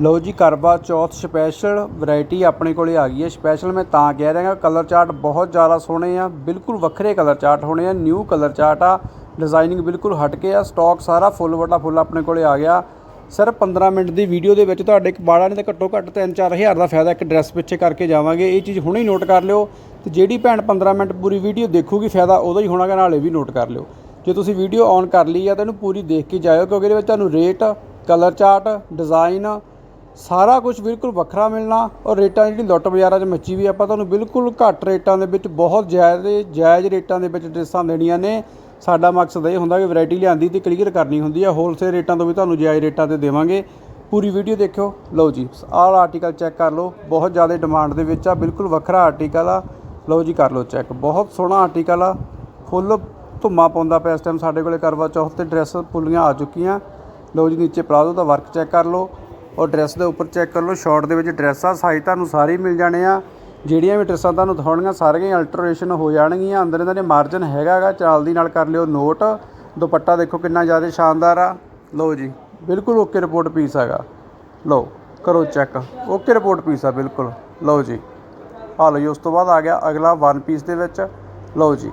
ਲਓ ਜੀ, ਕਰਵਾ ਚੌਥ ਸਪੈਸ਼ਲ ਵੈਰਾਈਟੀ ਆਪਣੇ ਕੋਲੇ ਆ ਗਈ ਹੈ। ਸਪੈਸ਼ਲ ਮੈਂ ਤਾਂ ਕਹਿ ਰਿਹਾ ਕਲਰ ਚਾਰਟ ਬਹੁਤ ਜ਼ਿਆਦਾ ਸੋਹਣੇ ਆ, ਬਿਲਕੁਲ ਵੱਖਰੇ ਕਲਰ ਚਾਰਟ ਹੋਣੇ ਆ ਨਿਊ ਕਲਰ ਚਾਰਟ ਆ। ਡਿਜ਼ਾਈਨਿੰਗ ਬਿਲਕੁਲ ਹਟ ਕੇ ਆ ਸਟਾਕ ਸਾਰਾ ਫੁੱਲ ਵੱਡਾ ਫੁੱਲ ਆਪਣੇ ਕੋਲੇ ਆ ਗਿਆ। ਸਰ 15 ਮਿੰਟ ਦੀ ਵੀਡੀਓ ਦੇ ਵਿੱਚ ਤੁਹਾਡੇ ਇੱਕ ਬਾੜਾ ਨਹੀਂ ਤਾਂ ਘੱਟੋ ਘੱਟ 3-4000 ਦਾ ਫਾਇਦਾ ਇੱਕ ਡਰੈਸ ਪਿੱਛੇ ਕਰਕੇ ਜਾਵਾਂਗੇ। ਇਹ ਚੀਜ਼ ਹੁਣੇ ਹੀ ਨੋਟ ਕਰ ਲਿਓ ਤੇ ਜਿਹੜੀ ਭੈਣ 15 ਮਿੰਟ ਪੂਰੀ ਵੀਡੀਓ ਦੇਖੂਗੀ, ਫਾਇਦਾ ਉਹਦਾ ਹੀ ਹੋਣਾਗਾ, ਨਾਲੇ ਵੀ ਨੋਟ ਕਰ ਲਿਓ। ਜੇ ਤੁਸੀਂ ਵੀਡੀਓ ਔਨ ਕਰ ਲਈ ਆ, ਤਾਂ ਇਹਨੂੰ ਪੂਰੀ ਦੇਖ ਕੇ ਜਾਇਓ, ਕਿਉਂਕਿ ਇਹਦੇ ਵਿੱਚ ਤੁਹਾਨੂੰ ਰੇਟ ਕਲਰ ਚਾਰਟ ਡਿਜ਼ਾਈਨ ਸਾਰਾ ਕੁਝ ਬਿਲਕੁਲ ਵੱਖਰਾ ਮਿਲਣਾ ਔਰ ਰੇਟਾਂ ਜਿਹੜੀ ਲੁੱਟ ਬਾਜ਼ਾਰਾਂ 'ਚ ਮੱਚੀ ਵੀ ਆਪਾਂ ਤੁਹਾਨੂੰ ਬਿਲਕੁਲ ਘੱਟ ਰੇਟਾਂ ਦੇ ਵਿੱਚ ਬਹੁਤ ਜਾਇਜ਼ ਜਾਇਜ਼ ਰੇਟਾਂ ਦੇ ਵਿੱਚ ਡਰੈਸਾਂ ਦੇਣੀਆਂ ਨੇ। ਸਾਡਾ ਮਕਸਦ ਇਹ ਹੁੰਦਾ ਕਿ ਵੈਰਾਈਟੀ ਲਿਆਂਦੀ ਤੇ ਕਲੀਅਰ ਕਰਨੀ ਹੁੰਦੀ ਹੈ ਹੋਲਸੇਲ ਰੇਟਾਂ ਤੋਂ ਵੀ ਤੁਹਾਨੂੰ ਜਾਇਜ਼ ਰੇਟਾਂ ਤੇ ਦੇਵਾਂਗੇ। ਪੂਰੀ ਵੀਡੀਓ ਦੇਖਿਓ। ਲਓ ਜੀ, ਆਹ ਆਰਟੀਕਲ ਚੈੱਕ ਕਰ ਲਓ। ਬਹੁਤ ਜ਼ਿਆਦਾ ਡਿਮਾਂਡ ਦੇ ਵਿੱਚ ਆ, ਬਿਲਕੁਲ ਵੱਖਰਾ ਆਰਟੀਕਲ ਆ। ਲਓ ਜੀ, ਕਰ ਲਓ ਚੈੱਕ ਬਹੁਤ ਸੋਹਣਾ ਆਰਟੀਕਲ ਆ। ਫੁੱਲ ਧੁੰਮਾ ਪਾਉਂਦਾ ਪਿਆ ਇਸ ਟਾਈਮ ਸਾਡੇ ਕੋਲੇ ਕਰਵਾ ਚੌਥ ਤੇ ਡਰੈਸ ਫੁੱਲੀਆਂ ਆ ਚੁੱਕੀਆਂ। ਲਓ ਜੀ, ਨੀਚੇ ਪਲਾਜ਼ੋ ਦਾ ਵਰਕ ਚੈੱਕ ਕਰ ਲਓ। ਔਰ ਡਰੈਸ ਦੇ ਉੱਪਰ ਚੈੱਕ ਕਰ ਲਓ ਸ਼ਾਰਟ ਦੇ ਵਿੱਚ ਡਰੈਸਾਂ ਸਾਈਜ਼ ਤੁਹਾਨੂੰ ਸਾਰੇ ਮਿਲ ਜਾਣੇ ਆ। ਜਿਹੜੀਆਂ ਵੀ ਡਰੈਸਾਂ ਤੁਹਾਨੂੰ ਦਿਖਾਉਣੀਆਂ, ਸਾਰੀਆਂ ਅਲਟਰੇਸ਼ਨ ਹੋ ਜਾਣਗੀਆਂ। ਅੰਦਰ ਇਹਨਾਂ ਦੇ ਮਾਰਜਨ ਹੈਗਾਗਾ ਚਾਲਦੀ ਨਾਲ ਕਰ ਲਿਓ ਨੋਟ ਦੁਪੱਟਾ ਦੇਖੋ ਕਿੰਨਾ ਜ਼ਿਆਦਾ ਸ਼ਾਨਦਾਰ ਆ। ਲਓ ਜੀ, ਬਿਲਕੁਲ ਓਕੇ ਰਿਪੋਰਟ ਪੀਸ ਹੈਗਾ। ਲਓ, ਕਰੋ ਚੈੱਕ ਓਕੇ ਰਿਪੋਰਟ ਪੀਸ ਆ, ਬਿਲਕੁਲ। ਲਓ ਜੀ ਆ ਲਓ ਜੀ, ਉਸ ਤੋਂ ਬਾਅਦ ਆ ਗਿਆ ਅਗਲਾ ਵਨ ਪੀਸ ਦੇ ਵਿੱਚ। ਲਓ ਜੀ,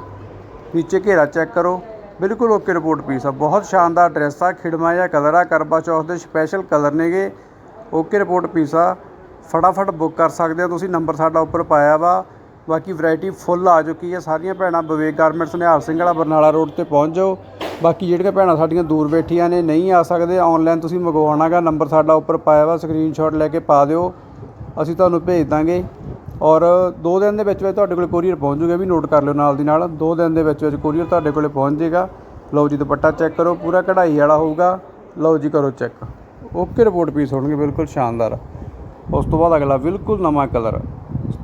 ਨੀਚੇ ਘੇਰਾ ਚੈੱਕ ਕਰੋ। ਬਿਲਕੁਲ ਓਕੇ ਰਿਪੋਰਟ ਪੀਸ ਆ, ਬਹੁਤ ਸ਼ਾਨਦਾਰ ਡਰੈਸ ਆ, ਖਿੜਮਾ ਜਿਹਾ ਕਲਰ ਆ ਕਰਵਾ ਚੌਥ ਦੇ ਸਪੈਸ਼ਲ ਕਲਰ ਨੇਗੇ। ਓਕੇ ਰਿਪੋਰਟ ਪੀਸਾ ਫਟਾਫਟ ਬੁੱਕ ਕਰ ਸਕਦੇ ਹੋ ਤੁਸੀਂ, ਨੰਬਰ ਸਾਡਾ ਉੱਪਰ ਪਾਇਆ ਵਾ। ਬਾਕੀ ਵੈਰਾਈਟੀ ਫੁੱਲ ਆ ਚੁੱਕੀ ਹੈ, ਸਾਰੀਆਂ ਭੈਣਾਂ ਵਿਵੇਕ ਗਾਰਮੈਂਟਸ ਨਿਹਾਲ ਸਿੰਘ ਵਾਲਾ ਬਰਨਾਲਾ ਰੋਡ ਤੇ ਪਹੁੰਚ ਜਾਓ। ਬਾਕੀ ਜਿਹੜੀਆਂ ਭੈਣਾਂ ਸਾਡੀਆਂ ਦੂਰ ਬੈਠੀਆਂ ਨੇ, ਨਹੀਂ ਆ ਸਕਦੇ ਆਨਲਾਈਨ ਤੁਸੀਂ ਮੰਗਵਾਉਣਾਗਾ, ਨੰਬਰ ਸਾਡਾ ਉੱਪਰ ਪਾਇਆ ਵਾ ਸਕਰੀਨਸ਼ਾਟ ਲੈ ਕੇ ਪਾ ਦਿਓ। ਅਸੀਂ ਤੁਹਾਨੂੰ ਭੇਜ ਦਾਂਗੇ। ਔਰ 2 ਦਿਨ ਦੇ ਵਿੱਚ ਵਿੱਚ ਤੁਹਾਡੇ ਕੋਲ ਕੋਰੀਅਰ ਪਹੁੰਚ ਜੂਗਾ ਵੀ ਨੋਟ ਕਰ ਲਿਓ ਨਾਲ ਦੀ ਨਾਲ। 2 ਦਿਨ ਦੇ ਵਿੱਚ ਵਿੱਚ ਕੋਰੀਅਰ ਤੁਹਾਡੇ ਕੋਲੇ ਪਹੁੰਚ ਜਾਏਗਾ ਲਓ ਜੀ, ਦੁਪੱਟਾ ਚੈੱਕ ਕਰੋ, ਪੂਰਾ ਕਢਾਈ ਵਾਲਾ ਹੋਊਗਾ। ਲਓ ਜੀ, ਕਰੋ ਚੈੱਕ ਓਕੇ ਰਿਪੋਰਟ ਪੀਸ ਹੋਣਗੇ, ਬਿਲਕੁਲ ਸ਼ਾਨਦਾਰ। ਉਸ ਤੋਂ ਬਾਅਦ ਅਗਲਾ ਬਿਲਕੁਲ ਨਵਾਂ ਕਲਰ।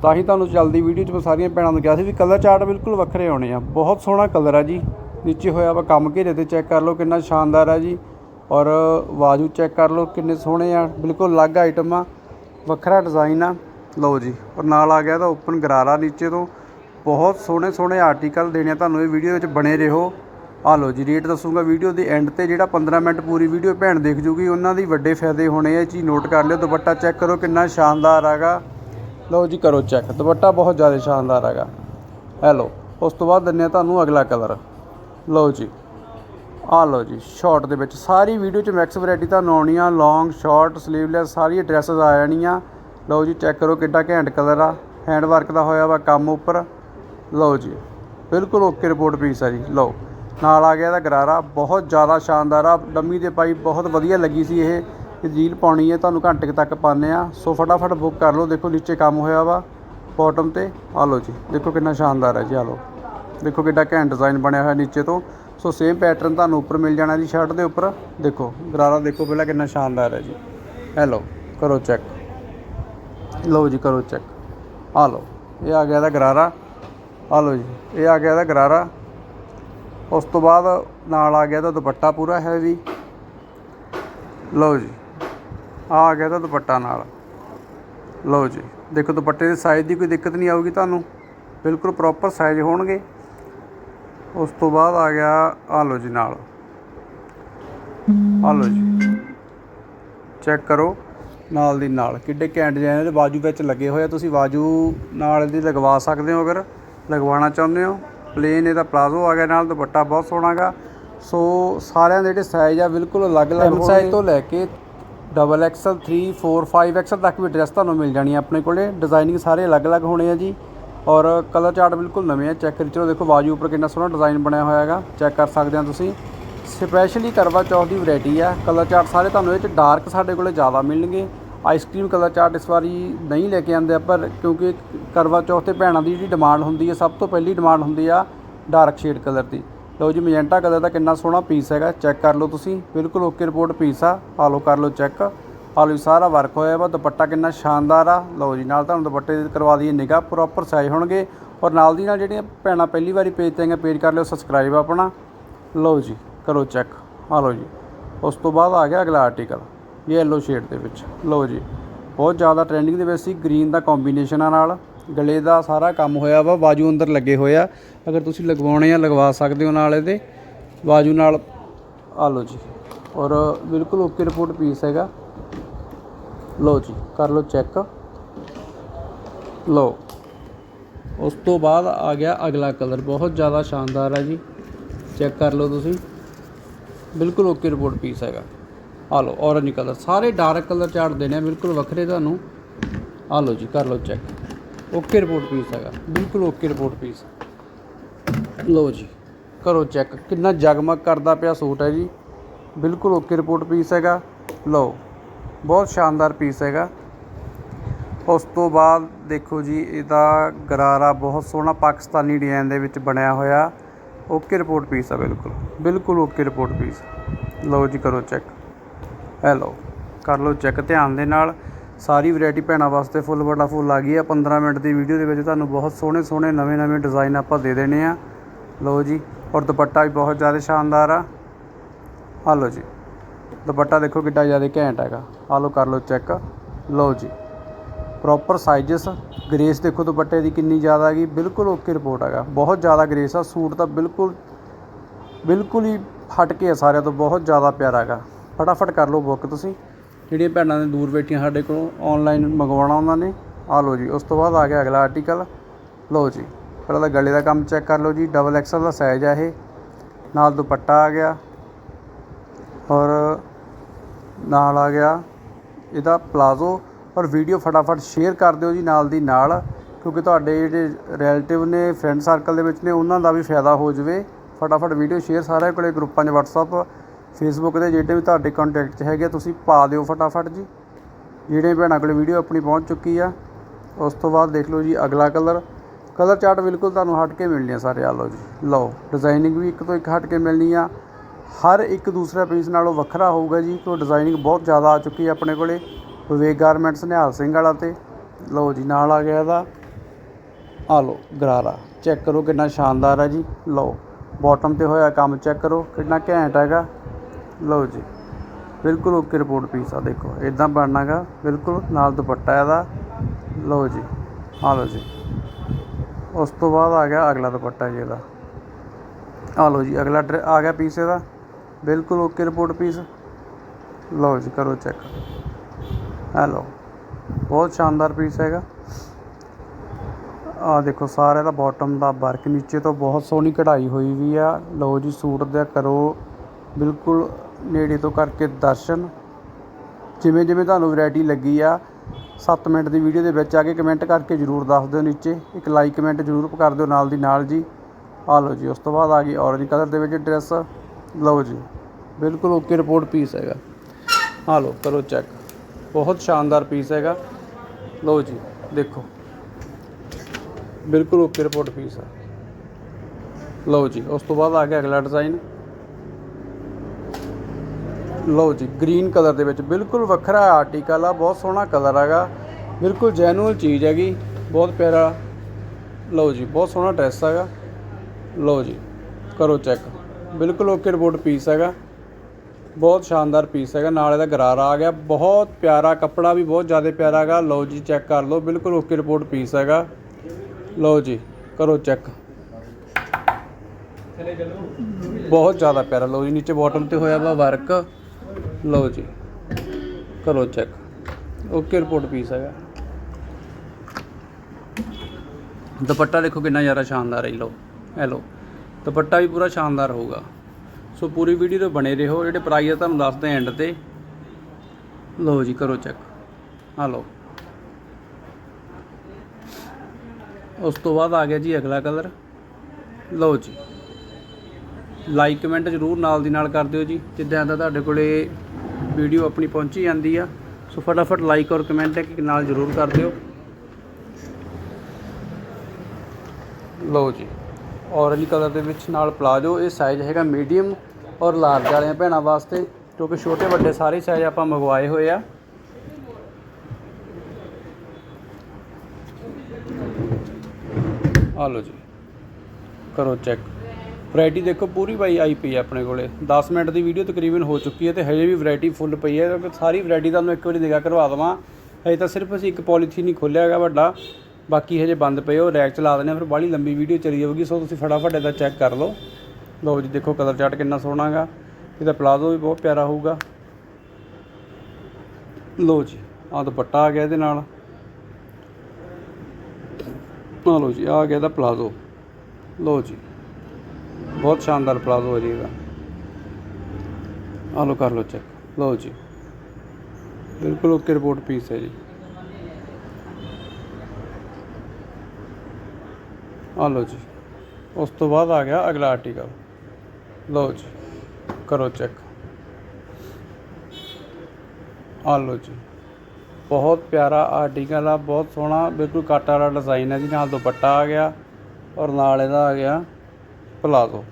ਤਾਂ ਹੀ ਤੁਹਾਨੂੰ ਚੱਲਦੀ ਵੀਡੀਓ 'ਚ ਮੈਂ ਸਾਰੀਆਂ ਭੈਣਾਂ ਨੂੰ ਕਿਹਾ ਸੀ ਵੀ ਕਲਰ ਚਾਰਟ ਬਿਲਕੁਲ ਵੱਖਰੇ ਆਉਣੇ ਆ। ਬਹੁਤ ਸੋਹਣਾ ਕਲਰ ਆ ਜੀ। ਨੀਚੇ ਹੋਇਆ ਵਾ ਕੰਮ ਘੇਰੇ ਤੇ ਚੈੱਕ ਕਰ ਲਓ ਕਿੰਨਾ ਸ਼ਾਨਦਾਰ ਆ ਜੀ। ਔਰ ਬਾਜੂ ਚੈੱਕ ਕਰ ਲਓ ਕਿੰਨੇ ਸੋਹਣੇ ਆ। ਬਿਲਕੁਲ ਅਲੱਗ ਆਈਟਮ ਆ। ਵੱਖਰਾ ਡਿਜ਼ਾਈਨ ਆ। ਲਓ ਜੀ। ਔਰ ਨਾਲ ਆ ਗਿਆ ਤਾਂ ਓਪਨ ਗਰਾਰਾ ਨੀਚੇ ਤੋਂ। ਬਹੁਤ ਸੋਹਣੇ ਸੋਹਣੇ ਆਰਟੀਕਲ ਦੇਣੇ ਆ। ਤੁਹਾਨੂੰ ਇਹ ਵੀਡੀਓ ਵਿੱਚ ਬਣੇ ਰਹੋ। ਆ ਲਓ ਜੀ ਰੇਟ ਦੱਸੂਗਾ ਵੀਡੀਓ ਦੇ ਐਂਡ ਤੇ ਜਿਹੜਾ 15 ਮਿੰਟ ਪੂਰੀ ਵੀਡੀਓ ਭੈਣ ਦੇਖ ਜੂਗੀ, ਉਹਨਾਂ ਦੀ ਵੱਡੇ ਫਾਇਦੇ ਹੋਣੇ ਆ ਚੀਜ਼ ਨੋਟ ਕਰ ਲਿਓ, ਦੁਪੱਟਾ ਚੈੱਕ ਕਰੋ ਕਿੰਨਾ ਸ਼ਾਨਦਾਰ ਹੈਗਾ। ਲਓ ਜੀ, ਕਰੋ ਚੈੱਕ ਦੁਪੱਟਾ ਬਹੁਤ ਜ਼ਿਆਦਾ ਸ਼ਾਨਦਾਰ ਹੈਗਾ। ਹੈਲੋ ਉਸ ਤੋਂ ਬਾਅਦ ਦਿੰਨੇ ਆ ਤੁਹਾਨੂੰ ਅਗਲਾ ਕਲਰ ਲਓ ਜੀ ਆ ਲਓ ਜੀ ਸ਼ਾਰਟ ਦੇ ਵਿੱਚ ਸਾਰੀ ਵੀਡੀਓ 'ਚ ਮੈਕਸ ਵੈਰਾਈਟੀ ਤੁਹਾਨੂੰ ਆਉਣੀ ਆ ਲੌਂਗ ਸ਼ਾਰਟ ਸਲੀਵਲੈਸ ਸਾਰੀ ਡਰੈਸਸ ਆ ਜਾਣੀਆਂ। ਲਓ ਜੀ ਚੈੱਕ ਕਰੋ ਕਿੱਡਾ ਘੈਂਟ ਕਲਰ ਆ ਹੈਂਡ ਵਰਕ ਦਾ ਹੋਇਆ ਵਾ ਕੰਮ ਉੱਪਰ। ਲਓ ਜੀ, ਬਿਲਕੁਲ ਓਕੇ ਰਿਪੋਰਟ ਪੀਸ ਆ ਜੀ, ਲਓ। ਨਾਲ ਆ ਗਿਆ ਇਹਦਾ ਗਰਾਰਾ, ਬਹੁਤ ਜ਼ਿਆਦਾ ਸ਼ਾਨਦਾਰ ਆ। ਡੰਮੀ 'ਤੇ ਪਾਈ ਬਹੁਤ ਵਧੀਆ ਲੱਗੀ ਸੀ ਇਹ। ਇਹ ਜੀਲ ਪਾਉਣੀ ਹੈ, ਤੁਹਾਨੂੰ ਘੰਟੇ ਕੁ ਤੱਕ ਪਾਉਂਦੇ ਆ ਸੋ ਫਟਾਫਟ ਬੁੱਕ ਕਰ ਲਓ, ਦੇਖੋ ਨੀਚੇ ਕੰਮ ਹੋਇਆ ਵਾ ਬਾਟਮ ਤੇ। ਆ ਲਓ ਜੀ, ਦੇਖੋ ਕਿੰਨਾ ਸ਼ਾਨਦਾਰ ਹੈ ਜੀ, ਆ ਲਓ। ਦੇਖੋ ਕਿੱਡਾ ਘੈਂਟ ਡਿਜ਼ਾਈਨ ਬਣਿਆ ਹੋਇਆ ਨੀਚੇ ਤੋਂ। ਸੋ ਸੇਮ ਪੈਟਰਨ ਤੁਹਾਨੂੰ ਉੱਪਰ ਮਿਲ ਜਾਣਾ ਜੀ ਸ਼ਰਟ ਦੇ ਉੱਪਰ। ਦੇਖੋ, ਗਰਾਰਾ ਦੇਖੋ ਪਹਿਲਾਂ ਕਿੰਨਾ ਸ਼ਾਨਦਾਰ ਹੈ ਜੀ। ਹੈਲੋ ਕਰੋ ਚੈੱਕ ਲਓ ਜੀ, ਕਰੋ ਚੈੱਕ ਆ ਲਓ, ਇਹ ਆ ਗਿਆ ਇਹਦਾ ਗਰਾਰਾ। ਆ ਲਓ ਜੀ, ਇਹ ਆ ਗਿਆ ਇਹਦਾ ਗਰਾਰਾ। ਉਸ ਤੋਂ ਬਾਅਦ ਨਾਲ ਆ ਗਿਆ ਤਾਂ ਦੁਪੱਟਾ ਪੂਰਾ ਹੈ ਜੀ। ਲਓ ਜੀ, ਆ ਆ ਗਿਆ ਤਾਂ ਦੁਪੱਟਾ ਨਾਲ। ਲਓ ਜੀ, ਦੇਖੋ ਦੁਪੱਟੇ ਦੇ ਸਾਈਜ਼ ਦੀ ਕੋਈ ਦਿੱਕਤ ਨਹੀਂ ਆਊਗੀ ਤੁਹਾਨੂੰ। ਬਿਲਕੁਲ ਪ੍ਰੋਪਰ ਸਾਈਜ਼ ਹੋਣਗੇ। ਉਸ ਤੋਂ ਬਾਅਦ ਆ ਗਿਆ, ਆ ਲਓ ਜੀ ਨਾਲ। ਆ ਲਓ ਜੀ। ਚੈੱਕ ਕਰੋ, ਨਾਲ ਦੀ ਨਾਲ। ਕਿੱਡੇ ਘੈਂਟ ਡਿਜ਼ਾਈਨ ਦੇ ਬਾਜੂ ਵਿੱਚ ਲੱਗੇ ਹੋਏ ਆ। ਤੁਸੀਂ ਬਾਜੂ ਨਾਲ ਇਹਦੀ ਲਗਵਾ ਸਕਦੇ ਹੋ ਅਗਰ। ਲਗਵਾਉਣਾ ਚਾਹੁੰਦੇ ਹੋ। ਪਲੇਨ ਇਹਦਾ ਪਲਾਜ਼ੋ ਆ ਗਿਆ ਨਾਲ, ਦੁਪੱਟਾ ਬਹੁਤ ਸੋਹਣਾਗਾ ਸੋ ਸਾਰਿਆਂ ਦੇ ਜਿਹੜੇ ਸਾਈਜ਼ ਆ, ਬਿਲਕੁਲ ਅਲੱਗ-ਅਲੱਗ ਸਾਈਜ਼ ਤੋਂ ਲੈ ਕੇ ਡਬਲ ਐਕਸਲ 3 4 5 ਐਕਸਲ ਤੱਕ ਵੀ ਡਰੈਸ ਤੁਹਾਨੂੰ ਮਿਲ ਜਾਣੀ ਆ ਆਪਣੇ ਕੋਲੇ। ਡਿਜ਼ਾਈਨਿੰਗ ਸਾਰੇ ਅਲੱਗ-ਅਲੱਗ ਹੋਣੇ ਆ ਜੀ। ਔਰ ਕਲਰ ਚਾਰਟ ਬਿਲਕੁਲ ਨਵੇਂ ਆ ਚੈੱਕ ਕਰੀ ਚਲੋ, ਦੇਖੋ ਬਾਜੂ ਉੱਪਰ ਕਿੰਨਾ ਸੋਹਣਾ ਡਿਜ਼ਾਈਨ ਬਣਿਆ ਹੋਇਆ ਹੈਗਾ ਚੈੱਕ ਕਰ ਸਕਦੇ ਆ ਤੁਸੀਂ। ਸਪੈਸ਼ਲੀ ਕਰਵਾ ਚੌਥ ਦੀ ਵੈਰਾਈਟੀ ਆ ਕਲਰ ਚਾਰਟ ਸਾਰੇ ਤੁਹਾਨੂੰ ਇਹ ਚ ਡਾਰਕ ਸਾਡੇ ਕੋਲੇ ਜ਼ਿਆਦਾ ਮਿਲਣਗੇ। ਆਈਸਕ੍ਰੀਮ ਕਲਰ ਚਾਰਟ ਇਸ ਵਾਰੀ ਨਹੀਂ ਲੈ ਕੇ ਆਂਦੇ ਪਰ ਕਿਉਂਕਿ ਕਰਵਾ ਚੌਥ ਤੇ ਭੈਣਾਂ ਦੀ ਜਿਹੜੀ ਡਿਮਾਂਡ ਹੁੰਦੀ ਹੈ, ਸਭ ਤੋਂ ਪਹਿਲੀ ਡਿਮਾਂਡ ਹੁੰਦੀ ਆ ਡਾਰਕ ਸ਼ੇਡ ਕਲਰ ਦੀ। ਲਓ ਜੀ ਮੈਜੈਂਟਾ ਕਲਰ ਦਾ ਕਿੰਨਾ ਸੋਹਣਾ ਪੀਸ ਹੈਗਾ ਚੈੱਕ ਕਰ ਲਓ ਤੁਸੀਂ। ਬਿਲਕੁਲ ਓਕੇ ਰਿਪੋਰਟ ਪੀਸ ਆ ਆ ਲਓ, ਕਰ ਲਓ ਚੈੱਕ ਆ ਲਓ ਜੀ, ਸਾਰਾ ਵਰਕ ਹੋਇਆ ਵਾ, ਦੁਪੱਟਾ ਕਿੰਨਾ ਸ਼ਾਨਦਾਰ ਆ। ਲਓ ਜੀ, ਨਾਲ ਤੁਹਾਨੂੰ ਦੁਪੱਟੇ ਕਰਵਾ ਦਈਏ, ਨਿਗਾਹ ਪ੍ਰੋਪਰ ਸਾਈਜ਼ ਹੋਣਗੇ। ਔਰ ਨਾਲ ਦੀ ਨਾਲ ਜਿਹੜੀਆਂ ਭੈਣਾਂ ਪਹਿਲੀ ਵਾਰੀ ਪੇਜ ਤੇ ਆਈਆਂ ਪੇਜ ਕਰ ਲਿਓ ਸਬਸਕ੍ਰਾਈਬ ਆਪਣਾ। ਲਓ ਜੀ, ਕਰੋ ਚੈੱਕ ਆ ਲਓ ਜੀ, ਉਸ ਤੋਂ ਬਾਅਦ ਆ ਗਿਆ ਅਗਲਾ ਆਰਟੀਕਲ ਯੈਲੋ ਸ਼ੇਡ ਦੇ ਵਿੱਚ। ਲਓ ਜੀ, ਬਹੁਤ ਜ਼ਿਆਦਾ ਟ੍ਰੈਂਡਿੰਗ ਦੇ ਵਿੱਚ ਸੀ ਗ੍ਰੀਨ ਦਾ ਕੰਬੀਨੇਸ਼ਨ ਆ ਨਾਲ। ਗਲੇ ਦਾ ਸਾਰਾ ਕੰਮ ਹੋਇਆ ਵਾ ਬਾਜੂ ਅੰਦਰ ਲੱਗੇ ਹੋਏ ਆ। ਅਗਰ ਤੁਸੀਂ ਲਗਵਾਉਣੇ ਆ, ਲਗਵਾ ਸਕਦੇ ਹੋ ਨਾਲ ਇਹਦੇ। ਬਾਜੂ ਨਾਲ ਆ ਲਓ ਜੀ, ਔਰ ਬਿਲਕੁਲ ਓਕੇ ਰਿਪੋਰਟ ਪੀਸ ਹੈਗਾ। ਲਓ ਜੀ, ਕਰ ਲਓ ਚੈੱਕ ਲਓ, ਉਸ ਤੋਂ ਬਾਅਦ ਆ ਗਿਆ ਅਗਲਾ ਕਲਰ ਬਹੁਤ ਜ਼ਿਆਦਾ ਸ਼ਾਨਦਾਰ ਹੈ ਜੀ। ਚੈੱਕ ਕਰ ਲਓ ਤੁਸੀਂ। ਬਿਲਕੁਲ ਓਕੇ ਰਿਪੋਰਟ ਪੀਸ ਹੈਗਾ। ਆ ਲਓ ਔਰੰਜ ਕਲਰ ਸਾਰੇ ਡਾਰਕ ਕਲਰ ਚਾਰਟ ਦੇਣੇ ਆ ਬਿਲਕੁਲ ਵੱਖਰੇ ਤੁਹਾਨੂੰ। ਆ ਲਓ ਜੀ, ਕਰ ਲਓ ਚੈੱਕ ਓਕੇ ਰਿਪੋਰਟ ਪੀਸ ਹੈਗਾ, ਬਿਲਕੁਲ ਓਕੇ ਰਿਪੋਰਟ ਪੀਸ ਲਓ ਜੀ, ਕਰੋ ਚੈੱਕ ਕਿੰਨਾ ਜਗਮਗ ਕਰਦਾ ਪਿਆ ਸੂਟ ਹੈ ਜੀ। ਬਿਲਕੁਲ ਓਕੇ ਰਿਪੋਰਟ ਪੀਸ ਹੈਗਾ। ਲਓ, ਬਹੁਤ ਸ਼ਾਨਦਾਰ ਪੀਸ ਹੈਗਾ। ਉਸ ਤੋਂ ਬਾਅਦ ਦੇਖੋ ਜੀ, ਇਹਦਾ ਗਰਾਰਾ ਬਹੁਤ ਸੋਹਣਾ ਪਾਕਿਸਤਾਨੀ ਡਿਜ਼ਾਈਨ ਦੇ ਵਿੱਚ ਬਣਿਆ ਹੋਇਆ। ਓਕੇ ਰਿਪੋਰਟ ਪੀਸ ਆ ਬਿਲਕੁਲ। ਬਿਲਕੁਲ ਓਕੇ ਰਿਪੋਰਟ ਪੀਸ ਲਓ ਜੀ, ਕਰੋ ਚੈੱਕ ਇਹ ਲਓ ਕਰ ਲਓ ਚੈੱਕ ਧਿਆਨ ਦੇ ਨਾਲ। ਸਾਰੀ ਵੈਰਾਈਟੀ ਭੈਣਾਂ ਵਾਸਤੇ ਫੁੱਲ ਬੜਾ ਫੁੱਲ ਆ ਗਈ ਆ। 15 ਮਿੰਟ ਦੀ ਵੀਡੀਓ ਦੇ ਵਿੱਚ ਤੁਹਾਨੂੰ ਬਹੁਤ ਸੋਹਣੇ ਸੋਹਣੇ ਨਵੇਂ ਨਵੇਂ ਡਿਜ਼ਾਈਨ ਆਪਾਂ ਦੇ ਦੇਣੇ ਆ। ਲਓ ਜੀ, ਔਰ ਦੁਪੱਟਾ ਵੀ ਬਹੁਤ ਜ਼ਿਆਦਾ ਸ਼ਾਨਦਾਰ ਆ। ਆ ਲਓ ਜੀ, ਦੁਪੱਟਾ ਦੇਖੋ ਕਿੱਡਾ ਜ਼ਿਆਦਾ ਘੈਂਟ ਹੈਗਾ। ਆ ਲਓ ਕਰ ਲਓ ਚੈੱਕ ਲਓ ਜੀ ਪ੍ਰੋਪਰ ਸਾਈਜ਼ਸ ਗ੍ਰੇਸ ਦੇਖੋ ਦੁਪੱਟੇ ਦੀ ਕਿੰਨੀ ਜ਼ਿਆਦਾ ਹੈਗੀ। ਬਿਲਕੁਲ ਓਕੇ ਰਿਪੋਰਟ ਹੈਗਾ। ਬਹੁਤ ਜ਼ਿਆਦਾ ਗ੍ਰੇਸ ਆ। ਸੂਟ ਤਾਂ ਬਿਲਕੁਲ ਬਿਲਕੁਲ ਹੀ ਹਟ ਕੇ ਆ ਸਾਰਿਆਂ ਤੋਂ। ਬਹੁਤ ਜ਼ਿਆਦਾ ਪਿਆਰਾ ਹੈਗਾ। ਫਟਾਫਟ ਕਰ ਲਓ ਬੁੱਕ ਤੁਸੀਂ। ਜਿਹੜੀਆਂ ਭੈਣਾਂ ਨੇ ਦੂਰ ਬੈਠੀਆਂ ਸਾਡੇ ਕੋਲੋਂ ਆਨਲਾਈਨ ਮੰਗਵਾਉਣਾ ਉਹਨਾਂ ਨੇ, ਆ ਲਓ ਜੀ। ਉਸ ਤੋਂ ਬਾਅਦ ਆ ਗਿਆ ਅਗਲਾ ਆਰਟੀਕਲ ਲਓ ਜੀ। ਪਹਿਲਾਂ ਤਾਂ ਗਲੇ ਦਾ ਕੰਮ ਚੈੱਕ ਕਰ ਲਓ ਜੀ। ਡਬਲ ਐਕਸਲ ਦਾ ਸਾਈਜ਼ ਆ ਇਹ। ਨਾਲ ਦੁਪੱਟਾ ਆ ਗਿਆ। ਔਰ ਨਾਲ ਆ ਗਿਆ ਇਹਦਾ ਪਲਾਜ਼ੋ ਔਰ ਵੀਡੀਓ ਫਟਾਫਟ ਸ਼ੇਅਰ ਕਰ ਦਿਓ ਜੀ ਨਾਲ ਦੀ ਨਾਲ, ਕਿਉਂਕਿ ਤੁਹਾਡੇ ਜਿਹੜੇ ਰਿਲੇਟਿਵ ਨੇ ਫਰੈਂਡ ਸਰਕਲ ਦੇ ਵਿੱਚ ਨੇ, ਉਹਨਾਂ ਦਾ ਵੀ ਫਾਇਦਾ ਹੋ ਜਾਵੇ। ਫਟਾਫਟ ਵੀਡੀਓ ਸ਼ੇਅਰ ਸਾਰਿਆਂ ਕੋਲੇ ਗਰੁੱਪਾਂ 'ਚ WhatsApp ਫੇਸਬੁੱਕ ਦੇ ਜਿਹੜੇ ਵੀ ਤੁਹਾਡੇ ਕੰਟੈਕਟ 'ਚ ਹੈਗੇ ਆ, ਤੁਸੀਂ ਪਾ ਦਿਓ ਫਟਾਫਟ ਜੀ। ਜਿਹੜੇ ਭੈਣਾਂ ਕੋਲ ਵੀਡੀਓ ਆਪਣੀ ਪਹੁੰਚ ਚੁੱਕੀ ਆ ਉਸ ਤੋਂ ਬਾਅਦ ਦੇਖ ਲਓ ਜੀ ਅਗਲਾ ਕਲਰ ਕਲਰ ਚਾਰਟ ਬਿਲਕੁਲ ਤੁਹਾਨੂੰ ਹਟ ਕੇ ਮਿਲਣੀ ਆ ਸਾਰੇ। ਆ ਲਓ ਜੀ ਲਓ ਡਿਜ਼ਾਈਨਿੰਗ ਵੀ ਇੱਕ ਤੋਂ ਇੱਕ ਹਟ ਕੇ ਮਿਲਣੀ ਆ। ਹਰ ਇੱਕ ਦੂਸਰਾ ਪੀਸ ਨਾਲੋਂ ਵੱਖਰਾ ਹੋਊਗਾ ਜੀ ਕਿਉਂ ਡਿਜ਼ਾਈਨਿੰਗ ਬਹੁਤ ਜ਼ਿਆਦਾ ਆ ਚੁੱਕੀ ਹੈ ਆਪਣੇ ਕੋਲੇ। ਵਿਵੇਕ ਗਾਰਮੈਂਟਸ ਨਿਹਾਲ ਸਿੰਘ ਵਾਲਾ ਤੇ। ਲਓ ਜੀ ਨਾਲ ਆ ਗਿਆ ਇਹਦਾ। ਆ ਲਓ ਗਰਾਰਾ। ਚੈੱਕ ਕਰੋ ਕਿੰਨਾ ਸ਼ਾਨਦਾਰ ਹੈ ਜੀ। ਲਓ ਬਾਟਮ ਤੇ ਹੋਇਆ ਕੰਮ ਚੈੱਕ ਕਰੋ ਕਿੰਨਾ ਘੈਂਟ ਹੈਗਾ। ਲਓ ਜੀ, ਬਿਲਕੁਲ ਓਕੇ ਰਿਪੋਰਟ ਪੀਸ ਆ, ਦੇਖੋ ਇਦਾਂ ਬਣਨਾਗਾ, ਬਿਲਕੁਲ ਨਾਲ ਦੁਪੱਟਾ ਇਹਦਾ, ਲਓ ਜੀ ਆ ਲਓ ਜੀ, ਉਸ ਤੋਂ ਬਾਅਦ ਆ ਗਿਆ ਅਗਲਾ ਦੁਪੱਟਾ ਜੀ ਇਹਦਾ ਆ ਲਓ ਜੀ, ਅਗਲਾ ਡਰ- ਆ ਗਿਆ ਪੀਸ ਇਹਦਾ, ਬਿਲਕੁਲ ਓਕੇ ਰਿਪੋਰਟ ਪੀਸ ਲਓ ਜੀ, ਕਰੋ ਚੈੱਕ ਆ ਲਓ, ਬਹੁਤ ਸ਼ਾਨਦਾਰ ਪੀਸ ਹੈਗਾ ਆ ਦੇਖੋ ਸਾਰੇ ਦਾ ਬਾਟਮ ਦਾ ਵਰਕ ਨੀਚੇ ਤੋਂ ਬਹੁਤ ਸੋਹਣੀ ਕਢਾਈ ਹੋਈ ਵੀ ਆ, ਲਓ ਜੀ, ਸੂਟ ਦਾ ਕਰੋ, ਬਿਲਕੁਲ ਨੇੜੇ ਤੋਂ ਕਰਕੇ ਦਰਸ਼ਨ। ਜਿਵੇਂ ਜਿਵੇਂ ਤੁਹਾਨੂੰ ਵੈਰਾਈਟੀ ਲੱਗੀ ਆ 7 ਮਿੰਟ ਦੀ ਵੀਡੀਓ ਦੇ ਵਿੱਚ ਆ ਕੇ ਕਮੈਂਟ ਕਰਕੇ ਜਰੂਰ ਦੱਸ ਦਿਓ ਨੀਚੇ। ਇੱਕ ਲਾਈਕ ਕਮੈਂਟ ਜਰੂਰ ਕਰ ਦਿਓ ਨਾਲ ਦੀ ਨਾਲ ਜੀ। ਆ ਲਓ ਜੀ, ਉਸ ਤੋਂ ਬਾਅਦ ਆ ਗਈ ਔਰੇਂਜ ਕਲਰ ਦੇ ਵਿੱਚ ਡਰੈਸ ਲਓ ਜੀ, ਬਿਲਕੁਲ ਓਕੇ ਰਿਪੋਰਟ ਪੀਸ ਹੈਗਾ। ਆ ਲਓ, ਕਰੋ ਚੈੱਕ ਬਹੁਤ ਸ਼ਾਨਦਾਰ ਪੀਸ ਹੈਗਾ। ਲਓ ਜੀ, ਦੇਖੋ। ਬਿਲਕੁਲ ਓਕੇ ਰਿਪੋਰਟ ਪੀਸ ਹੈ ਲਓ ਜੀ, ਉਸ ਤੋਂ ਬਾਅਦ ਆ ਗਿਆ ਅਗਲਾ ਡਿਜ਼ਾਈਨ ਲਓ ਜੀ ਗ੍ਰੀਨ ਕਲਰ ਦੇ ਵਿੱਚ ਬਿਲਕੁਲ ਵੱਖਰਾ ਆਰਟੀਕਲ ਆ, ਬਹੁਤ ਸੋਹਣਾ ਕਲਰ ਹੈਗਾ। ਬਿਲਕੁਲ ਜੈਨੂਅਲ ਚੀਜ਼ ਹੈਗੀ, ਬਹੁਤ ਪਿਆਰਾ, ਲਓ ਜੀ, ਬਹੁਤ ਸੋਹਣਾ ਡਰੈਸ ਹੈਗਾ। ਲਓ ਜੀ, ਕਰੋ ਚੈੱਕ ਬਿਲਕੁਲ ਓਕੇ ਰਿਪੋਰਟ ਪੀਸ ਹੈਗਾ। ਬਹੁਤ ਸ਼ਾਨਦਾਰ ਪੀਸ ਹੈਗਾ, ਨਾਲ ਇਹਦਾ ਗਰਾਰਾ ਆ ਗਿਆ, ਬਹੁਤ ਪਿਆਰਾ ਕੱਪੜਾ ਵੀ ਬਹੁਤ ਜ਼ਿਆਦਾ ਪਿਆਰਾ ਹੈਗਾ। ਲਓ ਜੀ ਚੈੱਕ ਕਰ ਲਓ, ਬਿਲਕੁਲ ਓਕੇ ਰਿਪੋਰਟ ਪੀਸ ਹੈਗਾ। ਲਓ ਜੀ, ਕਰੋ ਚੈੱਕ ਬਹੁਤ ਜ਼ਿਆਦਾ ਪਿਆਰਾ, ਲਓ ਜੀ, ਨੀਚੇ ਬਾਟਮ ਤੇ ਹੋਇਆ ਵਾ ਵਰਕ ਲਓ ਜੀ, ਕਰੋ ਚੈੱਕ ਓਕੇ ਰਿਪੋਰਟ ਪੀਸ ਹੈਗਾ। ਦੁਪੱਟਾ ਦੇਖੋ ਕਿੰਨਾ ਜ਼ਿਆਦਾ ਸ਼ਾਨਦਾਰ ਹੈ ਜੀ, ਲਓ, ਇਹ ਲਓ। ਦੁਪੱਟਾ ਵੀ ਪੂਰਾ ਸ਼ਾਨਦਾਰ ਹੋਊਗਾ। ਸੋ ਪੂਰੀ ਵੀਡੀਓ ਤੇ ਬਣੇ ਰਹੋ, ਜਿਹੜੇ ਪ੍ਰਾਈਸ ਆ ਤੁਹਾਨੂੰ ਦੱਸਦੇ ਐਂਡ ਤੇ। ਲਓ ਜੀ, ਕਰੋ ਚੈੱਕ ਆ ਲਓ। ਉਸ ਤੋਂ ਬਾਅਦ ਆ ਗਿਆ ਜੀ ਅਗਲਾ ਕਲਰ ਲਓ ਜੀ। ਲਾਈਕ ਕਮੈਂਟ ਜਰੂਰ ਨਾਲ ਦੀ ਨਾਲ ਕਰ ਦਿਓ ਜੀ। ਜਿੱਦਾਂ ਦਾ ਤੁਹਾਡੇ ਕੋਲੇ ਵੀਡੀਓ ਆਪਣੀ ਪਹੁੰਚੀ ਜਾਂਦੀ ਆ। ਸੋ ਫਟਾਫਟ ਲਾਈਕ ਔਰ ਕਮੈਂਟ ਇੱਕ ਨਾਲ ਜਰੂਰ ਕਰ ਦਿਓ। ਲਓ ਜੀ ਔਰੇਂਜ ਕਲਰ ਦੇ ਵਿੱਚ ਨਾਲ ਪਲਾਜੋ ਇਹ ਸਾਈਜ਼ ਹੈਗਾ ਮੀਡੀਅਮ ਔਰ ਲਾਰਜ ਵਾਲਿਆਂ ਭੈਣਾਂ ਵਾਸਤੇ ਕਿਉਂਕਿ ਛੋਟੇ ਵੱਡੇ ਸਾਰੇ ਸਾਈਜ਼ ਆਪਾਂ ਮੰਗਵਾਏ ਹੋਏ ਆ। ਆ ਲਓ ਜੀ, ਕਰੋ ਚੈੱਕ ਵੈਰਾਈਟੀ ਦੇਖੋ, ਪੂਰੀ ਬਾਈ ਆਈ ਪਈ ਹੈ ਆਪਣੇ ਕੋਲੇ। 10 ਮਿੰਟ ਦੀ ਵੀਡੀਓ ਤਕਰੀਬਨ ਹੋ ਚੁੱਕੀ ਹੈ ਤੇ ਹਜੇ ਵੀ ਵੈਰਾਈਟੀ ਫੁੱਲ ਪਈ ਹੈ। ਕਿਉਂਕਿ ਸਾਰੀ ਵੈਰਾਈਟੀ ਤੁਹਾਨੂੰ ਇੱਕ ਵਾਰੀ ਨਿਗਾਹ ਕਰਵਾ ਦਵਾਂ। ਹਜੇ ਤਾਂ ਸਿਰਫ ਅਸੀਂ ਇੱਕ ਪੋਲੀਥੀਨ ਹੀ ਖੋਲ੍ਹਿਆ ਹੈਗਾ ਵੱਡਾ। ਬਾਕੀ ਹਜੇ ਬੰਦ ਪਏ ਉਹ ਰੈਕ ਚਲਾ ਦਿੰਦੇ ਆ, ਫਿਰ ਬਾਹਲੀ ਲੰਬੀ ਵੀਡੀਓ ਚਲੀ ਜਾਊਗੀ, ਸੋ ਤੁਸੀਂ ਫਟਾਫਟ ਇਹਦਾ ਚੈੱਕ ਕਰ ਲਓ। ਲਓ ਜੀ, ਦੇਖੋ ਕਲਰ ਚਾਰਟ ਕਿੰਨਾ ਸੋਹਣਾ ਹੈਗਾ। ਇਹਦਾ ਪਲਾਜ਼ੋ ਵੀ ਬਹੁਤ ਪਿਆਰਾ ਹੋਊਗਾ। ਲਓ ਜੀ ਆ ਦੁਪੱਟਾ ਆ ਗਿਆ ਇਹਦੇ ਨਾਲ। ਆ ਲਓ ਜੀ ਆ ਗਿਆ ਇਹਦਾ ਪਲਾਜ਼ੋ। ਲਓ ਜੀ। ਬਹੁਤ ਸ਼ਾਨਦਾਰ ਪਲਾਜ਼ੋ ਹੈ ਜੀ ਇਹਦਾ। ਆ ਲਓ, ਕਰ ਲਓ ਚੈੱਕ ਲਓ ਜੀ। ਬਿਲਕੁਲ ਓਕੇ ਰਿਪੋਰਟ ਪੀਸ ਹੈ ਜੀ। ਆ ਲਓ ਜੀ। ਉਸ ਤੋਂ ਬਾਅਦ ਆ ਗਿਆ ਅਗਲਾ ਆਰਟੀਕਲ ਲਓ ਜੀ। ਕਰੋ ਚੈੱਕ ਆ ਲਓ ਜੀ। ਬਹੁਤ ਪਿਆਰਾ ਆਰਟੀਕਲ ਆ, ਬਹੁਤ ਸੋਹਣਾ, ਬਿਲਕੁਲ ਕੱਟ ਵਾਲਾ ਡਿਜ਼ਾਈਨ ਹੈ ਜੀ। ਨਾਲ ਦੁਪੱਟਾ ਆ ਗਿਆ ਔਰ ਨਾਲ ਇਹਦਾ ਆ ਗਿਆ ਪਲਾਜ਼ੋ।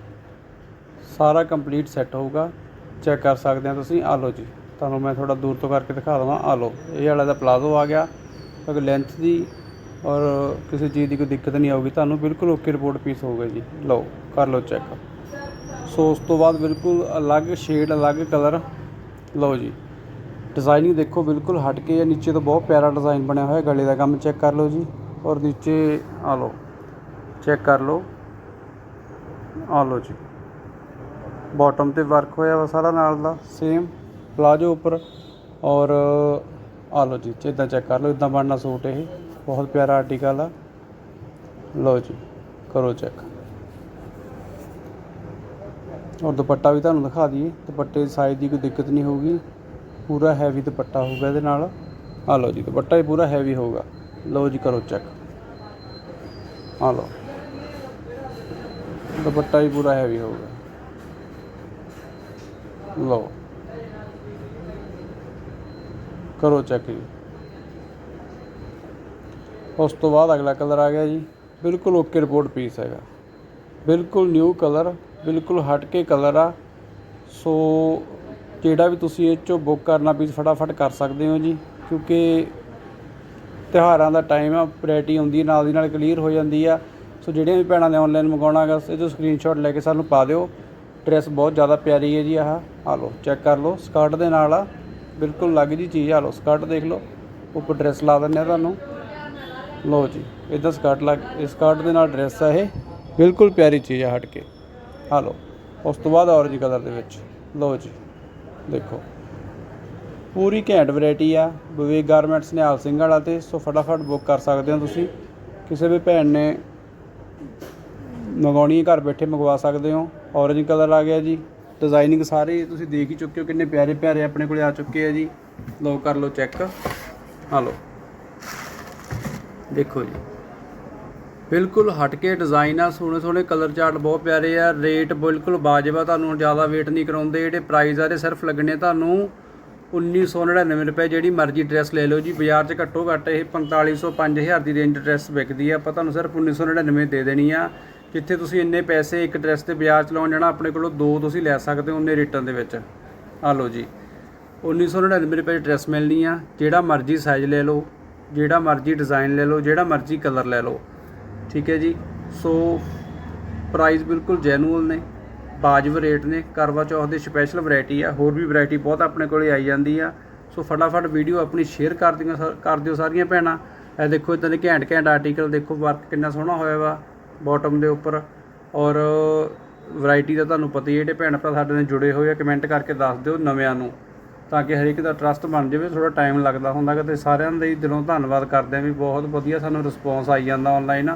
ਸਾਰਾ ਕੰਪਲੀਟ ਸੈੱਟ ਹੋਊਗਾ। ਚੈੱਕ ਕਰ ਸਕਦੇ ਆ ਤੁਸੀਂ। ਆ ਲਓ ਜੀ। ਤੁਹਾਨੂੰ ਮੈਂ ਥੋੜਾ ਦੂਰ ਤੋਂ ਕਰਕੇ ਦਿਖਾ ਦਵਾਂ। ਆ ਲਓ। ਇਹ ਵਾਲਾ ਦਾ ਪਲਾਜ਼ੋ ਆ ਗਿਆ। ਕਿਉਂਕਿ ਲੈਂਥ ਦੀ ਔਰ ਕਿਸੇ ਚੀਜ਼ ਦੀ ਕੋਈ ਦਿੱਕਤ ਨਹੀਂ ਆਊਗੀ, ਤੁਹਾਨੂੰ ਬਿਲਕੁਲ ਓਕੇ ਰਿਪੋਰਟ ਪੀਸ ਹੋਊਗਾ ਜੀ। ਲਓ, ਕਰ ਲਓ ਚੈੱਕ ਸੋ ਉਸ ਤੋਂ ਬਾਅਦ ਬਿਲਕੁਲ ਅਲੱਗ ਸ਼ੇਡ ਅਲੱਗ ਕਲਰ ਲਓ ਜੀ। ਡਿਜ਼ਾਈਨਿੰਗ ਦੇਖੋ, ਬਿਲਕੁਲ ਹਟ ਕੇ ਹੈ ਨੀਚੇ ਤੋਂ ਬਹੁਤ ਪਿਆਰਾ ਡਿਜ਼ਾਈਨ ਬਣਿਆ ਹੋਇਆ। ਗਲੇ ਦਾ ਕੰਮ ਚੈੱਕ ਕਰ ਲਓ ਜੀ। ਔਰ ਨੀਚੇ ਆ ਲਓ। ਚੈੱਕ ਕਰ ਲਓ। ਆ ਲਓ ਜੀ। ਬਾਟਮ ਤੇ ਵਰਕ ਹੋਇਆ ਵਾ ਸਾਰਾ ਨਾਲ ਦਾ ਸੇਮ ਪਲਾਜੋ ਉੱਪਰ। ਔਰ ਆ ਲਓ ਜੀ, ਇਦਾਂ ਚੈੱਕ ਕਰ ਲਓ, ਇਦਾਂ ਬਣਨਾ ਸੂਟ ਇਹ। ਬਹੁਤ ਪਿਆਰਾ ਆਰਟੀਕਲ ਆ। ਲਓ ਜੀ, ਕਰੋ ਚੈੱਕ ਔਰ ਦੁਪੱਟਾ ਵੀ ਤੁਹਾਨੂੰ ਦਿਖਾ ਦਈਏ, ਦੁਪੱਟੇ ਦੀ ਸਾਈਜ਼ ਦੀ ਕੋਈ ਦਿੱਕਤ ਨਹੀਂ ਹੋਊਗੀ। ਪੂਰਾ ਹੈਵੀ ਦੁਪੱਟਾ ਹੋਊਗਾ ਇਹਦੇ ਨਾਲ। ਆ ਲਓ ਜੀ, ਦੁਪੱਟਾ ਵੀ ਪੂਰਾ ਹੈਵੀ ਹੋਊਗਾ। ਲਓ ਜੀ, ਕਰੋ ਚੈੱਕ ਆ ਲਓ। ਦੁਪੱਟਾ ਵੀ ਪੂਰਾ ਹੈਵੀ ਹੋਊਗਾ। ਲਓ। ਕਰੋ ਚੈੱਕ ਜੀ। ਉਸ ਤੋਂ ਬਾਅਦ ਅਗਲਾ ਕਲਰ ਆ ਗਿਆ ਜੀ। ਬਿਲਕੁਲ ਓਕੇ ਰਿਪੋਰਟ ਪੀਸ ਹੈਗਾ। ਬਿਲਕੁਲ ਨਿਊ ਕਲਰ ਬਿਲਕੁਲ ਹਟ ਕੇ ਕਲਰ ਆ। ਸੋ ਜਿਹੜਾ ਵੀ ਤੁਸੀਂ ਇਹ ਚੋਂ ਬੁੱਕ ਕਰਨਾ ਪੀਸ ਫਟਾਫਟ ਕਰ ਸਕਦੇ ਹੋ ਜੀ। ਕਿਉਂਕਿ ਤਿਉਹਾਰਾਂ ਦਾ ਟਾਈਮ ਆ ਵੈਰਾਈਟੀ ਆਉਂਦੀ, ਨਾਲ ਦੀ ਨਾਲ ਕਲੀਅਰ ਹੋ ਜਾਂਦੀ ਆ। ਸੋ ਜਿਹੜੀਆਂ ਵੀ ਭੈਣਾਂ ਨੇ ਆਨਲਾਈਨ ਮੰਗਾਉਣਾ ਹੈਗਾ ਇਹ ਤੋਂ ਸਕਰੀਨਸ਼ਾਟ ਲੈ ਕੇ ਸਾਨੂੰ ਪਾ ਦਿਓ। ਡਰੈਸ ਬਹੁਤ ਜ਼ਿਆਦਾ ਪਿਆਰੀ ਹੈ ਜੀ ਆਹ। ਆ ਲਓ ਚੈੱਕ ਕਰ ਲਓ। ਸਕਰਟ ਦੇ ਨਾਲ ਆ, ਬਿਲਕੁਲ ਲੱਗ ਜੀ ਚੀਜ਼। ਆ ਲਓ ਸਕਰਟ ਦੇਖ ਲਓ। ਉੱਪਰ ਡਰੈਸ ਲਾ ਦਿੰਦੇ ਆ ਤੁਹਾਨੂੰ। ਲਓ ਜੀ ਇਦਾਂ ਸਕਰਟ ਲੱਗ ਇਸ ਸਕਰਟ ਦੇ ਨਾਲ ਡਰੈਸ ਆ ਇਹ। ਬਿਲਕੁਲ ਪਿਆਰੀ ਚੀਜ਼ ਆ ਹਟ ਕੇ। ਆ ਲਓ, ਉਸ ਤੋਂ ਬਾਅਦ ਔਰੇਂਜ ਕਲਰ ਦੇ ਵਿੱਚ। ਲਓ ਜੀ, ਦੇਖੋ। ਪੂਰੀ ਘੈਂਟ ਵੈਰਾਈਟੀ ਆ। ਵਿਵੇਕ ਗਾਰਮੈਂਟਸ ਨਿਹਾਲ ਸਿੰਘ ਵਾਲਾ ਤੇ, ਸੋ ਫਟਾਫਟ ਬੁੱਕ ਕਰ ਸਕਦੇ ਹੋ ਤੁਸੀਂ। ਕਿਸੇ ਵੀ ਭੈਣ ਨੇ ਮੰਗਵਾਉਣੀ ਹੈ, ਘਰ ਬੈਠੇ ਮੰਗਵਾ ਸਕਦੇ ਹੋ। ਔਰੇਂਜ ਕਲਰ ਆ ਗਿਆ ਜੀ। ਡਿਜ਼ਾਈਨਿੰਗ ਸਾਰੇ ਤੁਸੀਂ ਦੇਖ ਹੀ ਚੁੱਕੇ ਹੋ ਕਿੰਨੇ ਪਿਆਰੇ ਪਿਆਰੇ ਆਪਣੇ ਕੋਲੇ ਆ ਚੁੱਕੇ ਆ ਜੀ। ਲਓ, ਕਰ ਲਓ ਚੈੱਕ ਆ ਲਓ। ਦੇਖੋ ਜੀ। ਬਿਲਕੁਲ ਹਟ ਕੇ ਡਿਜ਼ਾਈਨ ਆ, ਸੋਹਣੇ ਸੋਹਣੇ ਕਲਰ ਚਾਰਟ ਬਹੁਤ ਪਿਆਰੇ ਆ। ਰੇਟ ਬਿਲਕੁਲ ਵਾਜਬ ਆ ਤੁਹਾਨੂੰ ਜ਼ਿਆਦਾ ਵੇਟ ਨਹੀਂ ਕਰਾਉਂਦੇ। ਜਿਹੜੇ ਪ੍ਰਾਈਸ ਆ, ਇਹਦੇ ਸਿਰਫ ਲੱਗਣੇ ਤੁਹਾਨੂੰ 1999 ਰੁਪਏ, ਜਿਹੜੀ ਮਰਜ਼ੀ ਡਰੈਸ ਲੈ ਲਓ ਜੀ। ਬਾਜ਼ਾਰ 'ਚ ਘੱਟੋ ਘੱਟ ਇਹ 4500 5000 ਦੀ ਰੇਂਜ ਡਰੈਸ ਵਿਕਦੀ ਆ। ਆਪਾਂ ਤੁਹਾਨੂੰ ਸਿਰਫ 1999 ਦੇ ਦੇਣੀ ਆ। ਜਿੱਥੇ ਤੁਸੀਂ ਇੰਨੇ ਪੈਸੇ ਇੱਕ ਡਰੈਸ ਤੇ ਬਾਜ਼ਾਰ 'ਚ ਲਾਉਣ ਜਾਣਾ, ਆਪਣੇ ਕੋਲੋਂ ਦੋ ਤੁਸੀਂ ਲੈ ਸਕਦੇ ਹੋ ਉਹਨੇ ਰਿਟਰਨ ਦੇ ਵਿੱਚ। ਆ ਲਓ ਜੀ। 1999 ਰੁਪਏ ਦੀ ਡਰੈਸ ਮਿਲਣੀ ਆ। ਜਿਹੜਾ ਮਰਜ਼ੀ ਸਾਈਜ਼ ਲੈ ਲਓ, ਜਿਹੜਾ ਮਰਜ਼ੀ ਡਿਜ਼ਾਈਨ ਲੈ ਲਓ, ਜਿਹੜਾ ਮਰਜ਼ੀ ਕਲਰ ਲੈ ਲਓ। ਠੀਕ ਹੈ ਜੀ? ਸੋ ਪ੍ਰਾਈਸ ਬਿਲਕੁਲ ਜੈਨੂਅਲ ਨੇ। ਵਾਜਬ ਰੇਟ ਨੇ। ਕਰਵਾ ਚੌਥ ਦੀ ਸਪੈਸ਼ਲ ਵੈਰਾਈਟੀ ਆ। ਹੋਰ ਵੀ ਵੈਰਾਈਟੀ ਬਹੁਤ ਆਪਣੇ ਕੋਲੇ ਆਈ ਜਾਂਦੀ ਆ। ਸੋ ਫਟਾਫਟ ਵੀਡੀਓ ਆਪਣੀ ਸ਼ੇਅਰ ਕਰ ਦਿਓ ਕਰ ਦਿਓ ਸਾਰੀਆਂ ਭੈਣਾਂ। ਇਹ ਦੇਖੋ ਇਦਾਂ ਦੇ ਘੈਂਟ ਘੈਂਟ ਆਰਟੀਕਲ ਦੇਖੋ ਵਰਕ ਕਿੰਨਾ ਸੋਹਣਾ ਹੋਇਆ ਵਾ। ਬੋਟਮ ਦੇ ਉੱਪਰ। ਔਰ ਵੈਰਾਈਟੀ ਦਾ ਤੁਹਾਨੂੰ ਪਤਾ ਹੀ ਹੈ, ਜਿਹੜੇ ਭੈਣ ਭਰਾ ਸਾਡੇ ਨਾਲ ਜੁੜੇ ਹੋਏ ਆ ਕਮੈਂਟ ਕਰਕੇ ਦੱਸ ਦਿਓ ਨਵਿਆਂ ਨੂੰ, ਤਾਂ ਕਿ ਹਰੇਕ ਦਾ ਟਰਸਟ ਬਣ ਜਾਵੇ ਥੋੜਾ ਟਾਈਮ ਲੱਗਦਾ ਹੁੰਦਾ ਗਾ, ਤੇ ਸਾਰਿਆਂ ਦਾ ਦਿਲੋਂ ਧੰਨਵਾਦ ਕਰਦੇ ਆ ਵੀ ਬਹੁਤ ਵਧੀਆ ਸਾਨੂੰ ਰਿਸਪੌਂਸ ਆਈ ਜਾਂਦਾ ਆਨਲਾਈਨ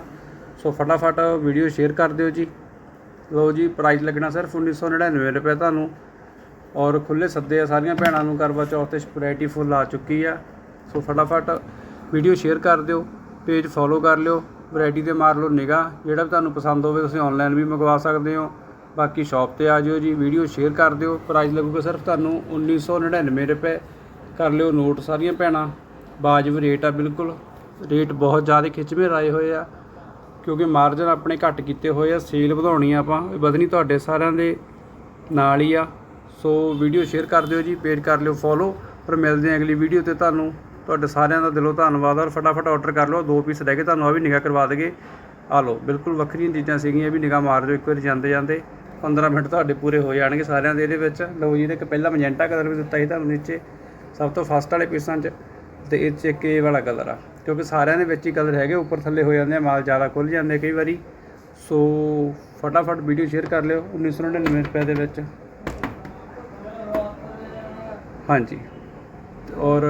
ਸੋ ਫਟਾਫਟ ਵੀਡੀਓ ਸ਼ੇਅਰ ਕਰ ਦਿਓ ਜੀ। ਲਓ ਜੀ ਪ੍ਰਾਈਸ ਲੱਗਣਾ ਸਿਰਫ 1999 ਰੁਪਏ ਤੁਹਾਨੂੰ। ਔਰ ਖੁੱਲੇ ਸੱਦੇ ਆ ਸਾਰੀਆਂ ਭੈਣਾਂ ਨੂੰ ਕਰਵਾ ਚੌਥ ਤੇ ਵੈਰਾਈਟੀ ਫੁੱਲ ਆ ਚੁੱਕੀ ਆ। ਸੋ ਫਟਾਫਟ ਵੀਡੀਓ ਸ਼ੇਅਰ ਕਰ ਦਿਓ ਪੇਜ ਫੋਲੋ ਕਰ ਲਿਓ। ਵੈਰਾਈਟੀ ਤੇ ਮਾਰ ਲਓ ਨਿਗਾਹ, ਜਿਹੜਾ ਵੀ ਤੁਹਾਨੂੰ ਪਸੰਦ ਹੋਵੇ ਤੁਸੀਂ ਆਨਲਾਈਨ ਵੀ ਮੰਗਵਾ ਸਕਦੇ ਹੋ। ਬਾਕੀ ਸ਼ਾਪ ਤੇ ਆ ਜਿਓ ਜੀ ਵੀਡੀਓ ਸ਼ੇਅਰ ਕਰ ਦਿਓ। ਪ੍ਰਾਈਸ ਲੱਗੂਗਾ ਸਿਰਫ ਤੁਹਾਨੂੰ 1999 ਰੁਪਏ। ਕਰ ਲਿਓ ਨੋਟ ਸਾਰੀਆਂ ਭੈਣਾਂ। ਵਾਜਬ ਰੇਟ ਆ ਬਿਲਕੁਲ। ਰੇਟ ਬਹੁਤ ਜ਼ਿਆਦਾ ਖਿੱਚਵੇਂ ਰਾਏ ਹੋਏ ਆ। ਕਿਉਂਕਿ ਮਾਰਜਨ ਆਪਣੇ ਘੱਟ ਕੀਤੇ ਹੋਏ ਆ ਸੇਲ ਵਧਾਉਣੀ ਆ ਆਪਾਂ। ਵਧਣੀ ਤੁਹਾਡੇ ਸਾਰਿਆਂ ਦੇ ਨਾਲ ਹੀ ਆ। ਸੋ ਵੀਡੀਓ ਸ਼ੇਅਰ ਕਰ ਦਿਓ ਜੀ ਪੇਜ ਕਰ ਲਿਓ ਫੋਲੋ ਪਰ ਮਿਲਦੇ ਹਾਂ ਅਗਲੀ ਵੀਡੀਓ ਤੇ ਤੁਹਾਨੂੰ। ਤੁਹਾਡੇ ਸਾਰਿਆਂ ਦਾ ਦਿਲੋਂ ਧੰਨਵਾਦ ਔਰ ਫਟਾਫਟ ਆਰਡਰ ਕਰ ਲਓ। ਦੋ ਪੀਸ ਰਹਿ ਗਏ, ਤੁਹਾਨੂੰ ਆ ਵੀ ਨਿਗਾਹ ਕਰਵਾ ਦੇਗੇ ਆ ਲਓ, ਬਿਲਕੁਲ ਵੱਖਰੀਆਂ ਚੀਜ਼ਾਂ ਸੀਗੀਆਂ, ਇਹ ਵੀ ਨਿਗਾਹ ਮਾਰ ਦਿਓ, ਇੱਕ ਵਾਰੀ ਜਾਂਦੇ ਜਾਂਦੇ 15 ਮਿੰਟ ਤੁਹਾਡੇ ਪੂਰੇ ਹੋ ਜਾਣਗੇ ਸਾਰਿਆਂ ਦੇ ਇਹਦੇ ਵਿੱਚ। ਲਓ ਜੀ, ਇਹਦੇ ਇੱਕ ਪਹਿਲਾ ਮੈਜੈਂਟਾ ਕਲਰ ਵੀ ਦਿੱਤਾ ਸੀ ਤੁਹਾਨੂੰ ਨੀਚੇ। ਸਭ ਤੋਂ ਫਸਟ ਵਾਲੇ ਪੀਸਾਂ 'ਚ ਤੇ ਇਹ 'ਚ ਇੱਕ ਇਹ ਵਾਲਾ ਕਲਰ ਆ। ਕਿਉਂਕਿ ਸਾਰਿਆਂ ਦੇ ਵਿੱਚ ਹੀ ਕਲਰ ਹੈਗੇ, ਉੱਪਰ ਥੱਲੇ ਹੋ ਜਾਂਦੇ ਆ, ਮਾਲ ਜ਼ਿਆਦਾ ਖੁੱਲ ਜਾਂਦੇ ਕਈ ਵਾਰੀ। ਸੋ ਫਟਾਫਟ ਵੀਡੀਓ ਸ਼ੇਅਰ ਕਰ ਲਿਓ 1999 ਰੁਪਏ ਦੇ ਵਿੱਚ। ਹਾਂਜੀ। ਔਰ